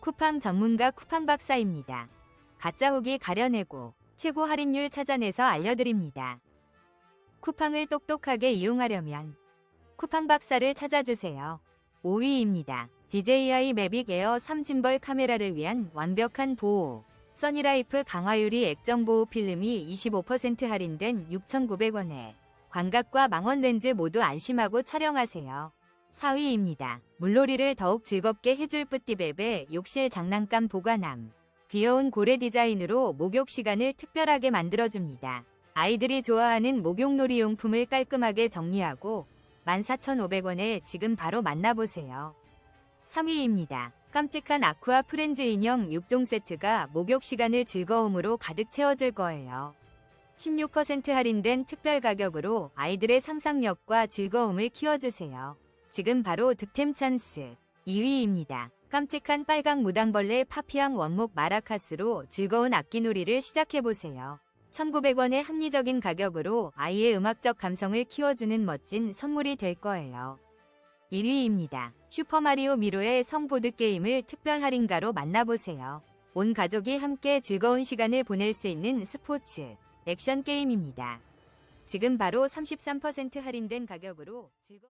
쿠팡 전문가 쿠팡 박사입니다. 가짜 후기 가려내고 최고 할인율 찾아내서 알려드립니다. 쿠팡을 똑똑하게 이용하려면 쿠팡 박사를 찾아주세요. 5위입니다. DJI 매빅 에어 3짐벌 카메라를 위한 완벽한 보호. 써니라이프 강화유리 액정 보호 필름이 25% 할인된 6,900원에 광각과 망원 렌즈 모두 안심하고 촬영하세요. 4위입니다. 물놀이를 더욱 즐겁게 해줄 뿌띠베베 욕실 장난감 보관함. 귀여운 고래 디자인으로 목욕 시간을 특별하게 만들어줍니다. 아이들이 좋아하는 목욕놀이 용품을 깔끔하게 정리하고 14,500원에 지금 바로 만나보세요. 3위입니다. 깜찍한 아쿠아 프렌즈 인형 6종 세트가 목욕 시간을 즐거움으로 가득 채워줄 거예요. 16% 할인된 특별 가격으로 아이들의 상상력과 즐거움을 키워주세요. 지금 바로 득템 찬스 2위입니다. 깜찍한 빨강 무당벌레 파피앙 원목 마라카스로 즐거운 악기놀이를 시작해보세요. 1900원의 합리적인 가격으로 아이의 음악적 감성을 키워주는 멋진 선물이 될 거예요. 1위입니다. 슈퍼마리오 미로의 성보드 게임을 특별 할인가로 만나보세요. 온 가족이 함께 즐거운 시간을 보낼 수 있는 스포츠, 액션 게임입니다. 지금 바로 33% 할인된 가격으로 즐거...